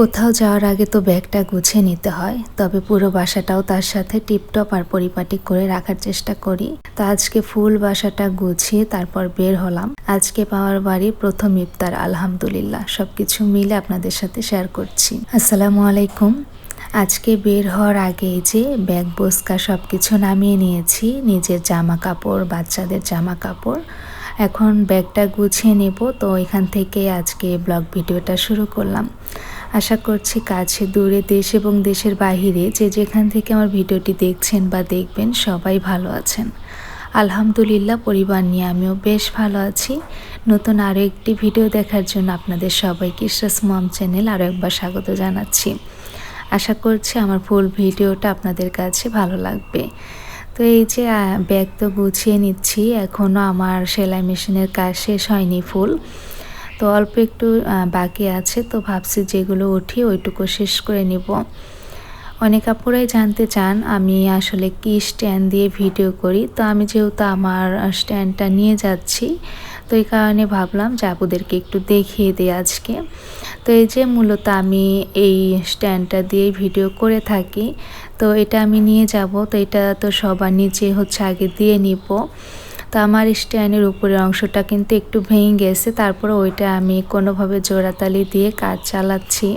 কোথাও যাওয়ার আগে তো ব্যাগটা গুছিয়ে নিতে হয়, তবে পুরো বাসাটাও তার সাথে টিপটপ আর পরিপাটি করে রাখার চেষ্টা করি। তো আজকে ফুল বাসাটা গুছিয়ে তারপর বের হলাম। আজকে পাওয়ার বাড়ি প্রথম ইফতার, আলহামদুলিল্লাহ। সবকিছু মিলে আপনাদের সাথে শেয়ার করছি। আসসালামু আলাইকুম। আজকে বের হওয়ার আগে যে ব্যাগ, বস্কা সব কিছু নামিয়ে নিয়েছি, নিজের জামা কাপড় বাচ্চাদের জামা কাপড় এখন ব্যাগটা গুছিয়ে নেব, তো এখান থেকে আজকে ব্লগ ভিডিওটা শুরু করলাম। আশা করছি কাছে, দূরে দেশ এবং দেশের বাহিরে যে যেখান থেকে আমার ভিডিওটি দেখছেন বা দেখবেন সবাই ভালো আছেন। আলহামদুলিল্লাহ, পরিবার নিয়ে আমিও বেশ ভালো আছি। নতুন আরও একটি ভিডিও দেখার জন্য আপনাদের সবাইকে ইসরাস মম চ্যানেল আরও একবার স্বাগত জানাচ্ছি। আশা করছি আমার ফুল ভিডিওটা আপনাদের কাছে ভালো লাগবে। তো এই যে ব্যাগ তো গুছিয়ে নিচ্ছি এখনও আমার সেলাই মেশিনের কাজ শেষ হয়নি ফুল তো অল্প একটু বাকি আছে, তো ভাবছি যেগুলো উঠি ওইটুকু শেষ করে নিব। অনেক আপুরাই জানতে চান আমি আসলে কি স্ট্যান্ড দিয়ে ভিডিও করি। তো আমি যেহেতু আমার স্ট্যান্ডটা নিয়ে যাচ্ছি, তো এই কারণে ভাবলাম যে আপুদেরকে একটু দেখিয়ে দিই আজকে। তো এই যে মূলত আমি এই স্ট্যান্ডটা দিয়ে ভিডিও করে থাকি, তো এটা আমি নিয়ে যাব। তো এটা তো সবার নিচে হচ্ছে আগে দিয়ে নিব। তো আমার স্ট্যান্ডের উপরের অংশটা কিন্তু একটু ভেঙে গেছে। তারপরে ওইটা আমি কোনোভাবে জোড়াতালি দিয়ে কাজ চালাচ্ছি।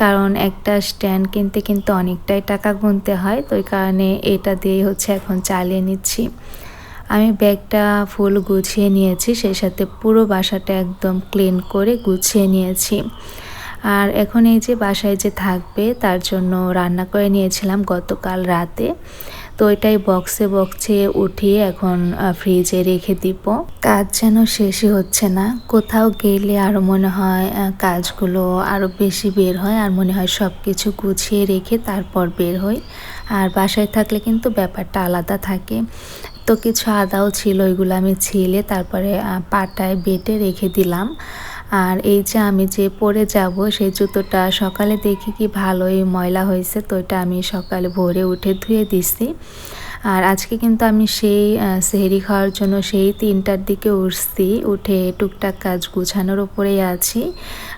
কারণ একটা স্ট্যান্ড কিনতে কিন্তু অনেকটাই টাকা গুনতে হয়। তো ওই কারণে এটা দিয়ে হচ্ছে এখন চালিয়ে নিচ্ছি। আমি ব্যাগটা ফুল গুছিয়ে নিয়েছি, সেই সাথে পুরো বাসাটা একদম ক্লিন করে গুছিয়ে নিয়েছি। আর এখন এই যে বাসায় যে থাকবে, তার জন্য রান্না করে নিয়েছিলাম গতকাল রাতে। তো এটাই বক্সে বক্সে উঠিয়ে এখন ফ্রিজে রেখে দিব। কাজ যেন শেষই হচ্ছে না। কোথাও গেলে আরও মনে হয় কাজগুলো আরও বেশি বের হয়, আর মনে হয় সব কিছু গুছিয়ে রেখে তারপর বের হই। আর বাসায় থাকলে কিন্তু ব্যাপারটা আলাদা থাকে। তো কিছু আদাও ছিল, ওইগুলো আমি ছিলে, তারপরে পাটায় বেটে রেখে দিলাম। আর এই যে আমি যে পরে যাব, সেই জুতোটা সকালে দেখি কি ভালোই ময়লা হয়েছে, তো এটা আমি সকালে ভোরে উঠে ধুয়ে দিছি। আর আজকে কিন্তু আমি সেই সেহেরি খাওয়ার জন্য সেই তিনটার দিকে উঠছি, উঠে টুকটাক কাজ গুছানোর ওপরেই আছি।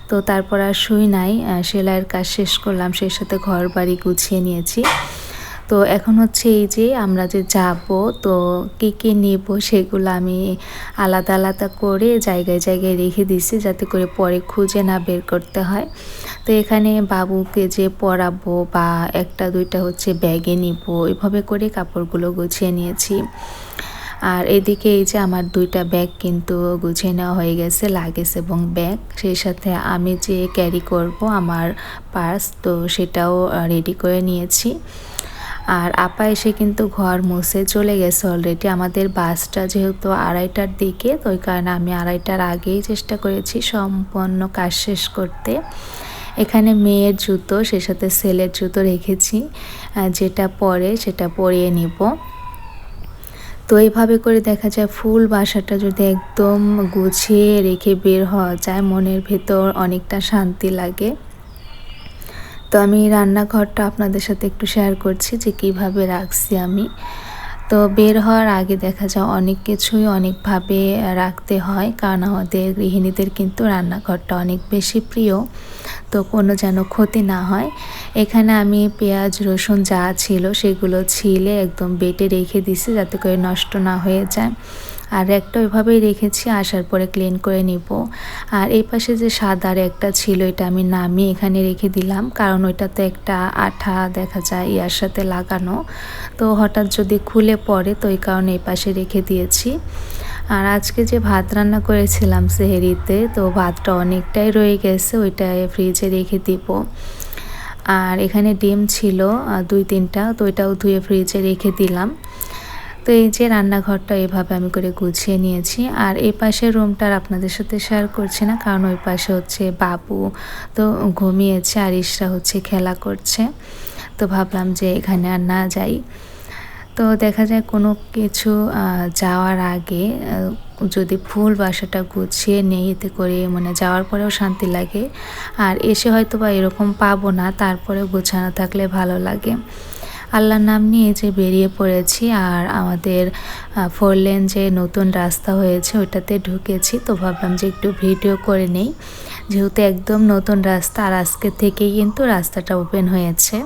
তো তারপর আর শুই নাই সেলাইয়ের কাজ শেষ করলাম, সেই সাথে ঘর বাড়ি গুছিয়ে নিয়েছি। তো এখন হচ্ছে এই যে আমরা যে যাব, তো কী কী নেব সেগুলো আমি আলাদা আলাদা করে জায়গায় জায়গায় রেখে দিছি যাতে করে পরে খুঁজে না বের করতে হয়। তো এখানে বাবুকে যে পরাবো বা একটা দুইটা হচ্ছে ব্যাগে নিব, এভাবে করে কাপড়গুলো গুছিয়ে নিয়েছি। আর এদিকে এই যে আমার দুইটা ব্যাগ কিন্তু গুছিয়ে নেওয়া হয়ে গেছে, লাগেজ এবং ব্যাগ। সেই সাথে আমি যে ক্যারি করব আমার পার্স, তো সেটাও রেডি করে নিয়েছি। আর আপা এসে কিন্তু ঘর মুছে চলে গেছে অলরেডি আমাদের বাসটা যেহেতু আড়াইটার দিকে, তো ওই কারণে আমি আড়াইটার আগেই চেষ্টা করেছি সম্পন্ন কাজ শেষ করতে। এখানে মেয়ের জুতো, সে সাথে ছেলের জুতো রেখেছি যেটা পরে সেটা পরিয়ে নিব। তো এইভাবে করে দেখা যায় ফুল বাসাটা যদি একদম গুছিয়ে রেখে বের হওয়া যায়, মনের ভেতর অনেকটা শান্তি লাগে। তো আমি রান্নাঘরটা আপনাদের সাথে একটু শেয়ার করছি যে কীভাবে রাখছি আমি। তো বের হওয়ার আগে দেখা যায় অনেক কিছুই অনেকভাবে রাখতে হয়, কারণ আমাদের গৃহিণীদের কিন্তু রান্নাঘরটা অনেক বেশি প্রিয়। তো কোনো যেন ক্ষতি না হয়। এখানে আমি পেঁয়াজ, রসুন যা ছিল সেগুলো ছিলে, একদম বেটে রেখে দিছি যাতে করে নষ্ট না হয়ে যায়। আর একটা ওইভাবেই রেখেছি, আসার পরে ক্লিন করে নিব। আর এই পাশে যে সাদার একটা ছিল, এটা আমি নামিয়ে এখানে রেখে দিলাম, কারণ ওইটাতে একটা আঠা দেখা যায় ইয়ার সাথে লাগানো। তো হঠাৎ যদি খুলে পড়ে, তো এই কারণে এই পাশে রেখে দিয়েছি। আর আজকে যে ভাত রান্না করেছিলাম সেহেরিতে, তো ভাতটা অনেকটাই রয়ে গেছে, ওইটা ফ্রিজে রেখে দিব। আর এখানে ডিম ছিল দুই তিনটা, তো ওইটাও ধুয়ে ফ্রিজে রেখে দিলাম। তো এই যে রান্নাঘরটা এভাবে আমি করে গুছিয়ে নিয়েছি। আর এই পাশের রুমটার আপনাদের সাথে শেয়ার করছি না, কারণ ওই পাশে হচ্ছে বাবু তো ঘুমিয়েছে আর ইসরা হচ্ছে খেলা করছে। তো ভাবলাম যে এখানে আর না যাই। তো দেখা যায় কোনো কিছু যাওয়ার আগে যদি ফুল বাসাটা গুছিয়ে নেই এতে করে মানে যাওয়ার পরেও শান্তি লাগে। আর এসে হয়তো বা এরকম পাবো না, তারপরেও গোছানো থাকলে ভালো লাগে। আল্লাহর নাম নিয়ে যে বেরিয়ে পড়েছি আর আমাদের ফোর লেন যে নতুন রাস্তা হয়েছে ওইটাতে ঢুকেছি। তো ভাবলাম যে একটু ভিডিও করে নেই। যেহেতু একদম নতুন রাস্তা আর আজকে থেকেই কিন্তু রাস্তাটা ওপেন হয়েছে।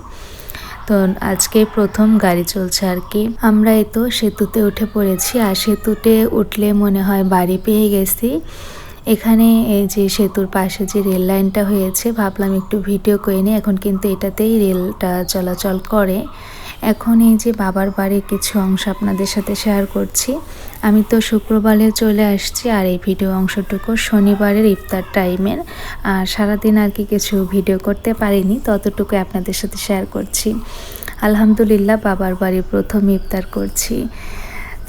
তো আজকে প্রথম গাড়ি চলছে আর কি। আমরা এই তো সেতুতে উঠে পড়েছি আর সেতুতে উঠলে মনে হয় বাড়ি পেয়ে গেছি। এখানে এই যে সেতুর পাশে যে রেল লাইনটা হয়েছে, ভাবলাম একটু ভিডিও করে নিই। এখন কিন্তু এটাতেই রেলটা চলাচল করে। এখন এই যে বাবার বাড়ির কিছু অংশ আপনাদের সাথে শেয়ার করছি। আমি তো শুক্রবারে চলে আসছি, আর এই ভিডিও অংশটুকু শনিবারের ইফতার টাইমের আর সারাদিন আর কি কিছু ভিডিও করতে পারিনি ততটুকু আপনাদের সাথে শেয়ার করছি। আলহামদুলিল্লাহ, বাবার বাড়ি প্রথম ইফতার করছি।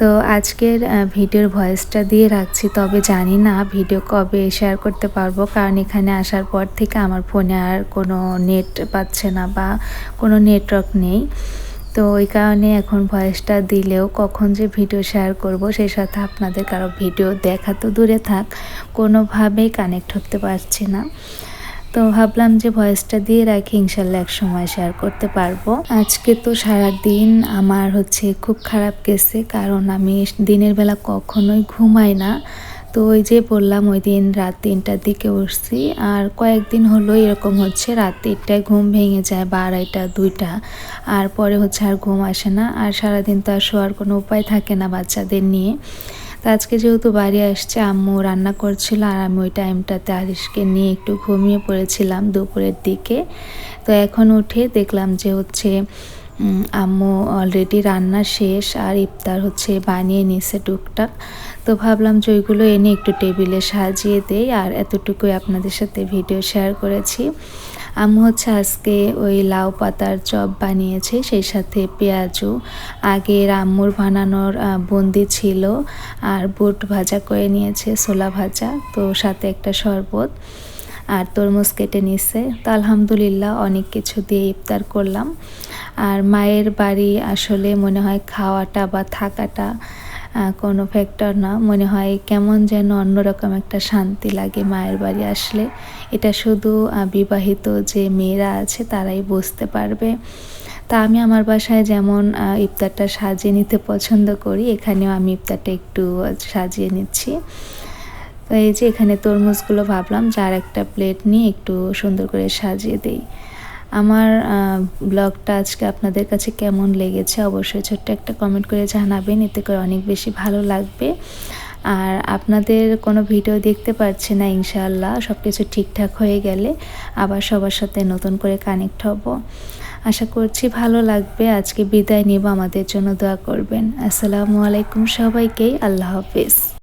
তো আজকের ভিডিওর ভয়েসটা দিয়ে রাখছি, তবে জানি না ভিডিও কবে শেয়ার করতে পারব, কারণ এখানে আসার পর থেকে আমার ফোনে আর কোনো নেট পাচ্ছে না বা কোনো নেটওয়ার্ক নেই। তো ওই কারণে এখন ভয়েসটা দিলেও কখন যে ভিডিও শেয়ার করব, সেই সাথে আপনাদের কারও ভিডিও দেখা তো দূরে থাক, কোনোভাবেই কানেক্ট হতে পারছি না। তো ভাবলাম যে ভয়েসটা দিয়ে রাখি, ইনশাল্লাহ এক সময় শেয়ার করতে পারব। আজকে তো সারা দিন আমার হচ্ছে খুব খারাপ গেছে, কারণ আমি দিনের বেলা কখনোই ঘুমাই না। তো ওই যে বললাম, ওই দিন রাত তিনটার দিকে উঠছি, আর কয়েকদিন হলো এরকম হচ্ছে, রাত তিনটায় ঘুম ভেঙে যায় বা আড়াইটা দুইটা, আর পরে হচ্ছে আর ঘুম আসে না। আর সারাদিন তো আর শোয়ার কোনো উপায় থাকে না বাচ্চাদের নিয়ে। তো আজকে যেহেতু বাড়ি আসছে, আম্মু রান্না করছিল আর আমি ওই টাইমটাতে আরিশকে নিয়ে একটু ঘুমিয়ে পড়েছিলাম দুপুরের দিকে। তো এখন উঠে দেখলাম যে হচ্ছে আম্মু অলরেডি রান্না শেষ আর ইফতার হচ্ছে, বানিয়ে নিছে টুকটাক। তো ভাবলাম যে ওইগুলো এনে একটু টেবিলে সাজিয়ে দেই আর এতটুকুই আপনাদের সাথে ভিডিও শেয়ার করেছি। আম্মু হচ্ছে আজকে ওই লাউ পাতার চপ বানিয়েছে, সেই সাথে পেঁয়াজু। আগে আম্মুর বানানোর বন্দি ছিল আর বুট ভাজা করে নিয়েছে, ছোলা ভাজা, তো সাথে একটা শরবত। আর তরমুজ কেটে নিছে। তো আলহামদুলিল্লাহ অনেক কিছু দিয়ে ইফতার করলাম। আর মায়ের বাড়ি আসলে মনে হয় খাওয়াটা বা থাকাটা কোনো ফ্যাক্টর না। মনে হয় কেমন যেন অন্যরকম একটা শান্তি লাগে মায়ের বাড়ি আসলে। এটা শুধু বিবাহিত যে মেয়েরা আছে তারাই বুঝতে পারবে। তা আমি আমার বাসায় যেমন ইফতারটা সাজিয়ে নিতে পছন্দ করি, এখানেও আমি ইফতারটা একটু সাজিয়ে নিচ্ছি। এই যে এখানে তরমুজগুলো ভাবলাম, যার একটা প্লেট নিয়ে একটু সুন্দর করে সাজিয়ে দিই। আমার ব্লগটা আজকে আপনাদের কাছে কেমন লেগেছে অবশ্যই ছোট্ট একটা কমেন্ট করে জানাবেন, এতে করে অনেক বেশি ভালো লাগবে। আর আপনাদের কোনো ভিডিও দেখতে পাচ্ছি না ইনশাল্লাহ সব কিছু ঠিকঠাক হয়ে গেলে আবার সবার সাথে নতুন করে কানেক্ট হব। আশা করছি ভালো লাগবে, আজকে বিদায় নিব, আমাদের জন্য দোয়া করবেন। আসসালামু আলাইকুম সবাইকেই আল্লাহ হাফিজ।